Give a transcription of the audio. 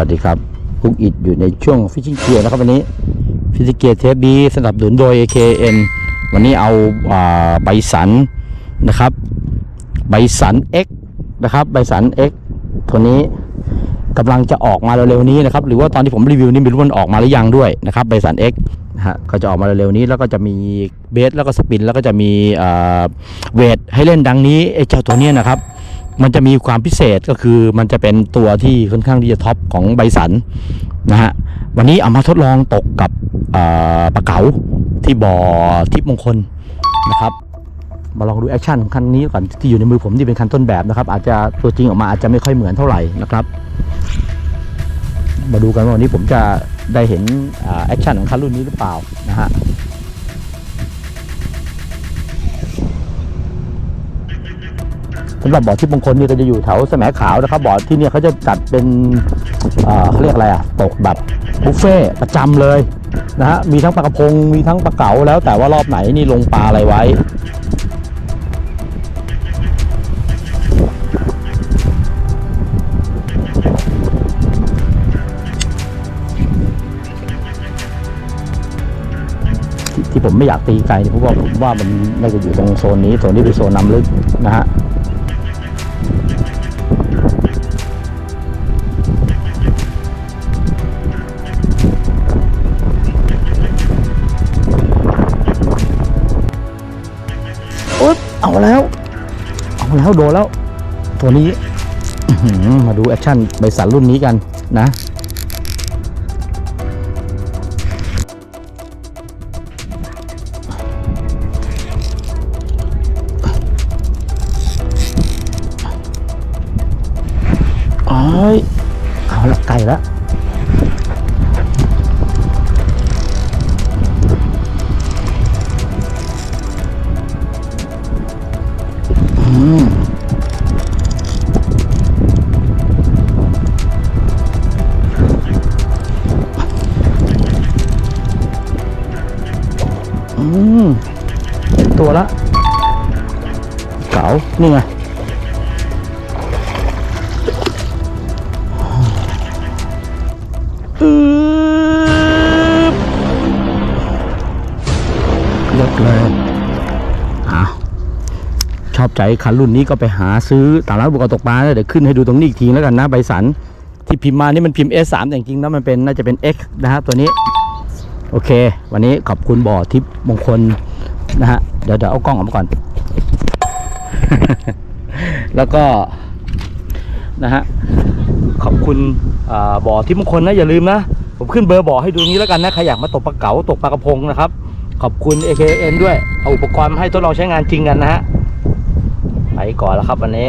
วัสดีครับคุกอิดอยู่ในช่วงฟิชชิ่งเกียร์นะครับวันนี้ฟิชชิ่งเกียร์เทปบีสนับสนุนโดย AKN วันนี้เอาใบสันนะครับ ใบสัน X นะครับ ใบสัน X ตัวนี้กำลังจะออกมาเร็วๆนี้นะครับ หรือว่าตอนที่ผมรีวิวนี่ไม่รู้มันออกมาหรือยังด้วยนะครับ ใบสัน X นะฮะก็จะออกมาเร็วๆนี้แล้วก็จะมีเบสแล้วก็สปินแล้วก็จะมีเวทให้เล่นดังนี้ไอ้เจ้าตัวเนี้ยนะครับ มันจะมีความพิเศษก็คือมันจะเป็นตัวที่ค่อนข้างที่จะท็อปของใบสันนะฮะวันนี้เอามาทดลองตกกับปลาเก๋าที่บ่อทิพมงคลนะครับ มาลองดูแอคชั่นของคันนี้ก่อนที่อยู่ในมือผมที่เป็นคันต้นแบบนะครับ อาจจะตัวจริงออกมาอาจจะไม่ค่อยเหมือนเท่าไหร่นะครับ มาดูกันว่าวันนี้ผมจะได้เห็นแอคชั่นของคันรุ่นนี้หรือเปล่านะฮะ สำหรับบ่อที่มงคลนี่ก็จะอยู่แถวแสมขาวนะครับบ่อที่เนี่ยเขาจะจัดเป็นเขาเรียกอะไรอะตกแบบบุฟเฟ่ประจำเลยนะฮะมีทั้งปลากระพงมีทั้งปลาเก๋าแล้วแต่ว่ารอบไหนนี่ลงปลาอะไรไว้ที่ที่ผมไม่อยากตีไกลเพราะว่าผมว่ามันน่าจะอยู่ตรงโซนนี้โซนนี้เป็นโซนน้ำลึกนะฮะ แล้วเอาแล้วโดนแล้ว ตัวนี้มาดูแอคชั่นใบสันรุ่นนี้กันนะโอ้ยเอาละไก่ละ ตัวละเก๋านี่ไงอืบเลิกเลยอะชอบใจคันรุ่นนี้ก็ไปหาซื้อตามร้านอุปกรณ์ตกปลาแล้เดี๋ยวขึ้นให้ดูตรงนี้อีกทีแล้วกันนะใบสันที่พิมพ์มานี่มันพิมพ์ S3 แต่จริงๆแล้วมันเป็นน่าจะเป็น X นะฮะตัวนี้ โอเค วันนี้ขอบคุณบ่อทิพย์มงคลนะฮะ เดี๋ยวเดี๋ยวเอากล้องออกมาก่อน แล้วก็นะฮะ ขอบคุณบ่อที่มงคลนะอย่าลืมนะ ผมขึ้นเบอร์บ่อให้ดูนี้แล้วกันนะใครอยากมาตกปลาเก๋าตกปลากระพงนะครับ ขอบคุณ AKN ด้วย เอาอุปกรณ์มาให้ทดลองใช้งานจริงกันนะฮะ ไปก่อนแล้วครับวันนี้